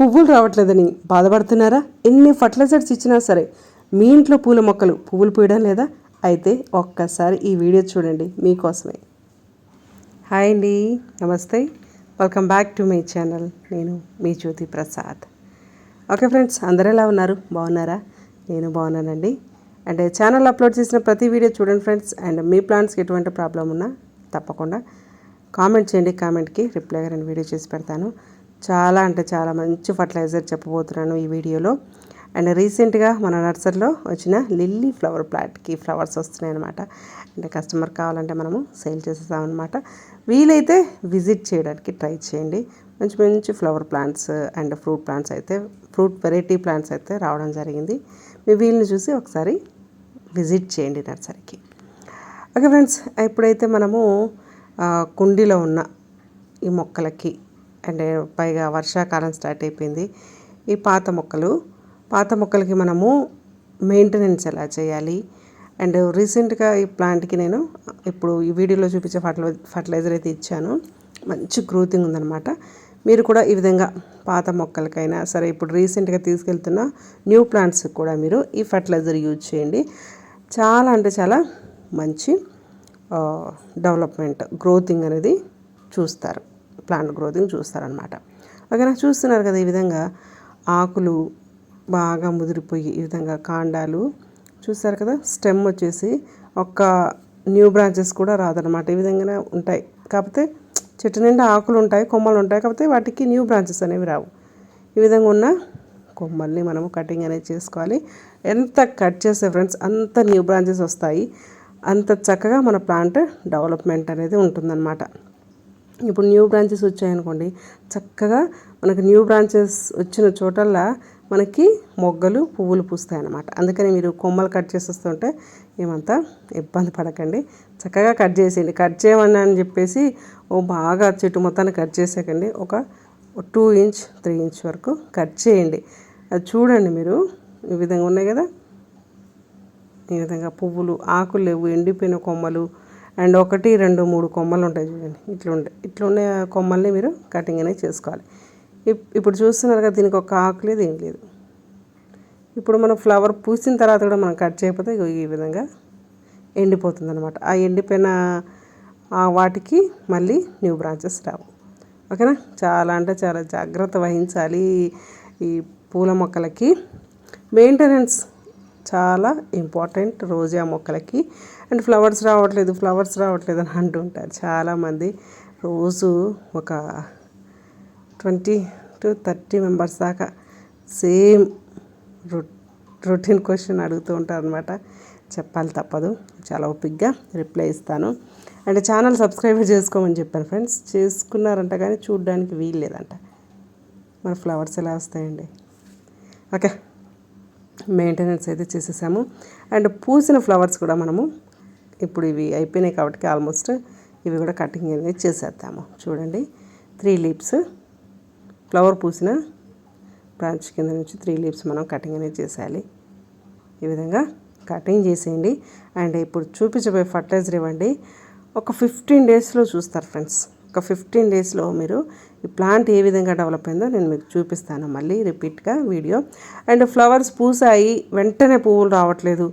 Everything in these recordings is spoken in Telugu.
పువ్వులు రావట్లేదని బాధపడుతున్నారా? ఎన్ని ఫర్టిలైజర్స్ ఇచ్చినా సరే మీ ఇంట్లో పూల మొక్కలు పువ్వులు పూయడం లేదా? అయితే ఒక్కసారి ఈ వీడియో చూడండి మీకోసమే. హాయ్ అండి నమస్తే. Welcome back to my channel. నేను మీ జ్యోతి ప్రసాద్. ఓకే ఫ్రెండ్స్ అందరూ ఎలా ఉన్నారు? బాగున్నారా? నేను బాగున్నానండి. అండ్ ఛానల్ అప్లోడ్ చేసిన ప్రతి వీడియో చూడండి ఫ్రెండ్స్. అండ్ మీ ప్లాన్స్కి ఎటువంటి ప్రాబ్లం ఉన్నా తప్పకుండా కామెంట్ చేయండి. కామెంట్కి రిప్లైగా నేను వీడియో చేసి పెడతాను. చాలా అంటే చాలా మంచి ఫర్టిలైజర్ చెప్పబోతున్నాను ఈ వీడియోలో. అండ్ రీసెంట్గా మన నర్సరీలో వచ్చిన లిల్లీ ఫ్లవర్ ప్లాట్కి ఫ్లవర్స్ వస్తున్నాయి అనమాట అంటే కస్టమర్ కావాలంటే మనము సేల్ చేసేస్తామన్నమాట వీలైతే విజిట్ చేయడానికి ట్రై చేయండి. మంచి మంచి flower plants and fruit plants అయితే ఫ్రూట్ వెరైటీ ప్లాంట్స్ అయితే రావడం జరిగింది. మీ వీళ్ళని చూసి ఒకసారి విజిట్ చేయండి నర్సరీకి. ఓకే ఫ్రెండ్స్ ఇప్పుడైతే మనము కుండీలో ఉన్న ఈ మొక్కలకి అంటే పైగా వర్షాకాలం స్టార్ట్ అయిపోయింది. ఈ పాత మొక్కలు పాత మొక్కలకి మనము మెయింటెనెన్స్ ఎలా చేయాలి? అండ్ రీసెంట్గా ఈ ప్లాంట్కి నేను ఇప్పుడు ఈ వీడియోలో చూపించే ఫర్టిలై ఫర్టిలైజర్ అయితే ఇచ్చాను. మంచి గ్రోతింగ్ ఉందన్నమాట. మీరు కూడా ఈ విధంగా పాత మొక్కలకైనా సరే ఇప్పుడు రీసెంట్గా తీసుకెళ్తున్న న్యూ ప్లాంట్స్ కూడా మీరు ఈ ఫర్టిలైజర్ యూజ్ చేయండి. చాలా అంటే చాలా మంచి డెవలప్మెంట్ గ్రోతింగ్ అనేది చూస్తారు. ప్లాంట్ గ్రోతింగ్ చూస్తారనమాట ఓకేనా? చూస్తున్నారు కదా ఈ విధంగా ఆకులు బాగా ముదిరిపోయి ఈ విధంగా కాండాలు చూస్తారు కదా? స్టెమ్ వచ్చేసి ఒక్క న్యూ బ్రాంచెస్ కూడా రాదనమాట ఈ విధంగానే ఉంటాయి. కాకపోతే చెట్టు నిండా ఆకులు ఉంటాయి కొమ్మలు ఉంటాయి. కాకపోతే వాటికి న్యూ బ్రాంచెస్ అనేవి రావు. ఈ విధంగా ఉన్న కొమ్మల్ని మనము కటింగ్ అనేది చేసుకోవాలి. ఎంత కట్ చేస్తే ఫ్రెండ్స్ అంత న్యూ బ్రాంచెస్ వస్తాయి. అంత చక్కగా మన ప్లాంట్ డెవలప్మెంట్ అనేది ఉంటుందన్నమాట. ఇప్పుడు న్యూ బ్రాంచెస్ వచ్చాయనుకోండి చక్కగా మనకు న్యూ బ్రాంచెస్ వచ్చిన చోటల్లా మనకి మొగ్గలు పువ్వులు పూస్తాయి అన్నమాట అందుకని మీరు కొమ్మలు కట్ చేసేస్తుంటే ఏమంతా ఇబ్బంది పడకండి. చక్కగా కట్ చేసేయండి. కట్ చేయమని అని చెప్పేసి ఓ బాగా చెట్టు మొత్తాన్ని కట్ చేసేకండి. ఒక టూ ఇంచ్ త్రీ ఇంచ్ వరకు కట్ చేయండి. అది చూడండి మీరు. ఈ విధంగా ఉన్నాయి కదా? ఈ విధంగా పువ్వులు ఆకులు లేవు ఎండిపోయిన కొమ్మలు అండ్ ఒకటి రెండు మూడు కొమ్మలు ఉంటాయి చూడండి. ఇట్లుండే ఇట్లుండే కొమ్మల్ని మీరు కటింగ్ అనేది చేసుకోవాలి. ఇప్- ఇప్పుడు చూస్తున్నారు కదా దీనికి ఒక ఆకు లేదు ఏం లేదు. ఇప్పుడు మనం ఫ్లవర్ పూసిన తర్వాత కూడా మనం కట్ చేయకపోతే ఈ విధంగా ఎండిపోతుంది అనమాట ఆ ఎండిపోయిన ఆ వాటికి మళ్ళీ న్యూ బ్రాంచెస్ రావు. ఓకేనా? చాలా అంటే చాలా జాగ్రత్త వహించాలి ఈ పూల మొక్కలకి. మెయింటెనెన్స్ చాలా ఇంపార్టెంట్ రోజా మొక్కలకి. అండ్ ఫ్లవర్స్ రావట్లేదు ఫ్లవర్స్ రావట్లేదు అని అంటుంటారు చాలామంది. రోజు ఒక ట్వంటీ టు థర్టీ మెంబర్స్ దాకా సేమ్ రొ రొటీన్ క్వశ్చన్ అడుగుతూ ఉంటారు అనమాట చెప్పాలి తప్పదు చాలా ఓపిక్గా రిప్లై ఇస్తాను. అండ్ ఛానల్ సబ్స్క్రైబ్ చేసుకోమని చెప్పాను ఫ్రెండ్స్. చేసుకున్నారంట కానీ చూడడానికి వీలు లేదంట మరి ఫ్లవర్స్ ఎలా వస్తాయండి? ఓకే. మెయింటెనెన్స్ అయితే చేసేసాము. అండ్ పూసిన ఫ్లవర్స్ కూడా మనము ఇప్పుడు ఇవి అయిపోయినాయి కాబట్టి ఆల్మోస్ట్ ఇవి కూడా కటింగ్ అనేది చేసేద్దాము. చూడండి త్రీ లీవ్స్ ఫ్లవర్ పూసిన బ్రాంచ్ కింద నుంచి త్రీ లీవ్స్ మనం కటింగ్ అనేది చేసేయాలి. ఈ విధంగా కటింగ్ చేసేయండి. అండ్ ఇప్పుడు చూపించబోయే ఫర్టిలైజర్ ఇవ్వండి. ఒక ఫిఫ్టీన్ డేస్లో చూస్తారు ఫ్రెండ్స్. ఒక ఫిఫ్టీన్ డేస్లో మీరు ఈ ప్లాంట్ ఏ విధంగా డెవలప్ అయిందో నేను మీకు చూపిస్తాను. మళ్ళీ రిపీట్గా వీడియో. అండ్ ఫ్లవర్స్ పూసాయి వెంటనే పువ్వులు రావట్లేదు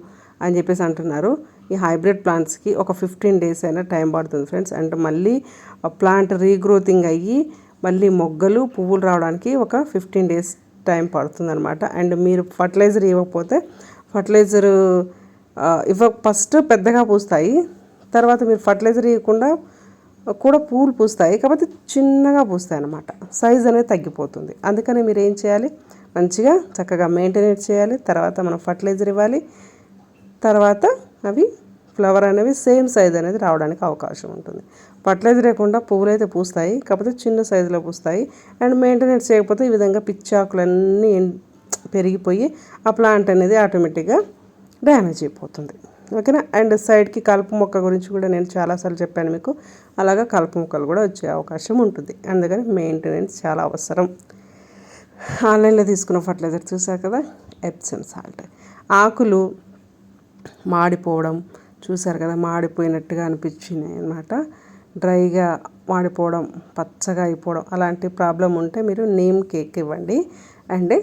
అని చెప్పేసి అంటున్నారు. ఈ హైబ్రిడ్ ప్లాంట్స్కి ఒక ఫిఫ్టీన్ డేస్ అయినా టైం పడుతుంది ఫ్రెండ్స్. అండ్ మళ్ళీ ప్లాంట్ రీగ్రోతింగ్ అయ్యి మళ్ళీ మొగ్గలు పువ్వులు రావడానికి ఒక ఫిఫ్టీన్ డేస్ టైం పడుతుందనమాట అండ్ మీరు ఫర్టిలైజర్ ఇవ్వకపోతే ఫర్టిలైజర్ ఇవ్వ ఫస్ట్ పెద్దగా పూస్తాయి. తర్వాత మీరు ఫర్టిలైజర్ ఇవ్వకుండా కూడా పూలు పూస్తాయి కాకపోతే చిన్నగా పూస్తాయి అన్నమాట. సైజ్ అనేది తగ్గిపోతుంది. అందుకని మీరు ఏం చేయాలి? మంచిగా చక్కగా మెయింటెనెన్స్ చేయాలి. తర్వాత మనం ఫర్టిలైజర్ ఇవ్వాలి. తర్వాత అవి ఫ్లవర్ అనేవి సేమ్ సైజ్ అనేది రావడానికి అవకాశం ఉంటుంది. ఫర్టిలైజర్ లేకుండా పువ్వులు అయితే పూస్తాయి కాకపోతే చిన్న సైజులో పూస్తాయి. అండ్ మెయింటెనెన్స్ చేయకపోతే ఈ విధంగా పిచ్చాకులన్నీ పెరిగిపోయి ఆ ప్లాంట్ అనేది ఆటోమేటిక్గా డ్యామేజ్ అయిపోతుంది. ఓకేనా? అండ్ సైడ్కి కలుపు మొక్క గురించి కూడా నేను చాలాసార్లు చెప్పాను మీకు. అలాగా కలుపు మొక్కలు కూడా వచ్చే అవకాశం ఉంటుంది. అందుకని మెయింటెనెన్స్ చాలా అవసరం. ఆన్లైన్లో తీసుకున్న ఫర్టిలైజర్ చూసారు కదా? ఎప్సమ్ సాల్ట్ ఆకులు మాడిపోవడం చూసారు కదా? మాడిపోయినట్టుగా అనిపించినాయి అనమాట డ్రైగా వాడిపోవడం పచ్చగా అయిపోవడం అలాంటి ప్రాబ్లం ఉంటే మీరు నేమ్ కేక్ ఇవ్వండి. అండ్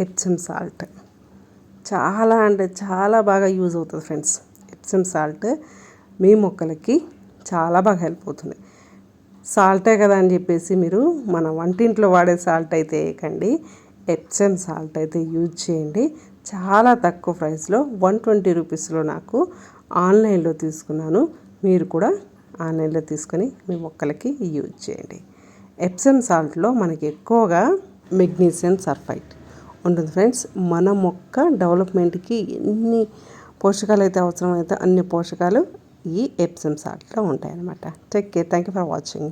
ఎప్సమ్ సాల్ట్ చాలా అంటే చాలా బాగా యూజ్ అవుతుంది ఫ్రెండ్స్. ఎప్సమ్ సాల్ట్ మీ మొక్కలకి చాలా బాగా హెల్ప్ అవుతుంది. సాల్టే కదా అని చెప్పేసి మీరు మన వంటింట్లో వాడే సాల్ట్ అయితే వేయకండి. ఎప్సమ్ సాల్ట్ అయితే యూజ్ చేయండి. చాలా తక్కువ ప్రైస్లో వన్ ట్వంటీ రూపీస్లో నాకు ఆన్లైన్లో తీసుకున్నాను. మీరు కూడా ఆన్లైన్లో తీసుకొని మీ మొక్కలకి యూజ్ చేయండి. ఎప్సమ్ సాల్ట్లో మనకి ఎక్కువగా మెగ్నీషియం సల్ఫైట్ ఉంటుంది ఫ్రెండ్స్. మన మొక్క డెవలప్మెంట్కి ఎన్ని పోషకాలు అయితే అవసరమైతే అన్ని పోషకాలు ఈ ఎప్సమ్ సాల్ట్లో ఉంటాయన్నమాట. Take care thank you for watching